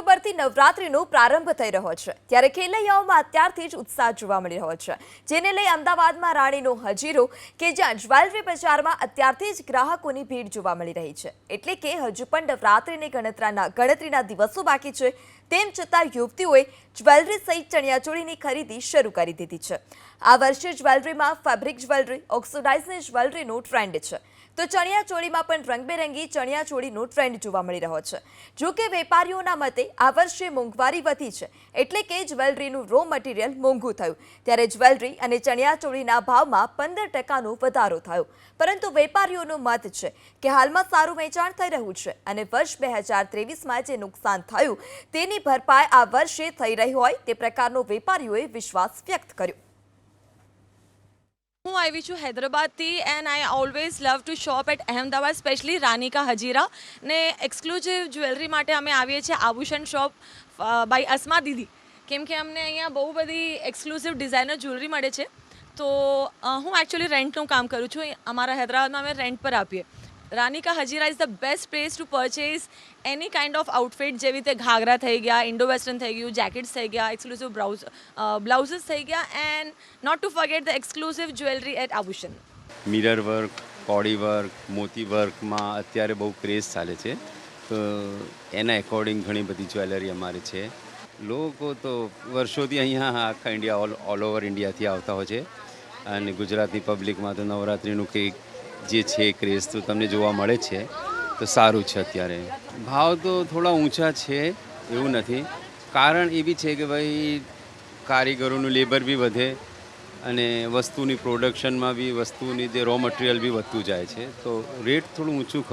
ઓક્ટોબરથી નવરાત્રીનો પ્રારંભ થઈ રહ્યો છે, ત્યારે ખેલૈયાઓમાં અત્યારથી જ ઉત્સાહ જોવા મળી રહ્યો છે. જેને લઈ અમદાવાદમાં રાણીનો હજીરો કે જ્યાં જ્વેલરી બજારમાં અત્યારથી જ ગ્રાહકોની ભીડ જોવા મળી રહી છે. એટલે કે હજુ પણ નવરાત્રીની ગણતરાના, ગણતરીના દિવસો બાકી છે. તેમ છતાં યુવતીઓએ જ્વેલરી સહિત ચણિયાચોળીની ખરીદી શરૂ કરી દીધી છે. આ વર્ષે જ્વેલરીમાં ફેબ્રિક જ્વેલરી, ઓક્સિડાઇઝની જ્વેલરીનો ટ્રેન્ડ છે. તો ચણિયાચોળીમાં પણ રંગબેરંગી ચણિયાચોળીનો ટ્રેન્ડ જોવા મળી રહ્યો છે. જો કે વેપારીઓના મતે આ વર્ષે મોંઘવારી વધી છે. એટલે કે જ્વેલરીનું રો મટીરિયલ મોંઘું થયું. ત્યારે જ્વેલરી અને ચણિયાચોળીના ભાવમાં પંદર ટકાનો વધારો થયો. પરંતુ વેપારીઓનું મત છે કે હાલમાં સારું વેચાણ થઈ રહ્યું છે અને વર્ષ બે હજાર ત્રેવીસમાં જે નુકસાન થયું તેની ભરપાઈ આ વર્ષે થઈ રહી હોય તે પ્રકારનો વેપારીઓએ વિશ્વાસ વ્યક્ત કર્યો. હું આવી છું હૈદરાબાદથી and I always love to shop at Ahmedabad specially Ranika Hajira ને એક્સક્લુઝિવ જ્વેલરી માટે અમે આવીએ છીએ આભૂષણ શોપ બાય અસ્મા દીદી. કેમ કે અમને અહીંયા બહુ બધી એક્સક્લુઝિવ ડિઝાઇનર જ્વેલરી મળે છે. તો હું એકચ્યુઅલી રેન્ટનું કામ કરું છું. અમારા હૈદરાબાદમાં અમે રેન્ટ પર આપીએ. Ranika Hajira is the best place to purchase any kind of outfit જેવી રીતે ઘાઘરા થઈ ગયા ઇન્ડો વેસ્ટર્ન થઈ ગયું જેકેટ્સ થઈ ગયા એક્સક્લુઝિવ બ્લાઉઝ બ્લાઉઝીસ થઈ ગયા and not to forget the exclusive jewellery at Abhushan mirror work કોડી વર્ક મોતી વર્કમાં અત્યારે બહુ ક્રેઝ ચાલે છે. તો એના એકોર્ડિંગ ઘણી બધી જ્વેલરી અમારે છે. લોકો તો વર્ષોથી અહીંયા આખા ઇન્ડિયા ઓલ ઓલ ઓવર ઇન્ડિયાથી આવતા હોય છે. અને ગુજરાતની પબ્લિકમાં તો નવરાત્રિનું કંઈક જે છે ક્રેઝ તો તમને જોવા મળે છે, તો સારું છે અત્યારે. ભાવ તો થોડા ઊંચા છે, એવું નથી. કારણ એ બી છે કે ભાઈ, કારીગરોનું લેબર બી વધે અને વસ્તુની પ્રોડક્શનમાં બી, વસ્તુની જે રો મટીરિયલ બી વધતું જાય છે. તો રેટ થોડું ઊંચું ખરું.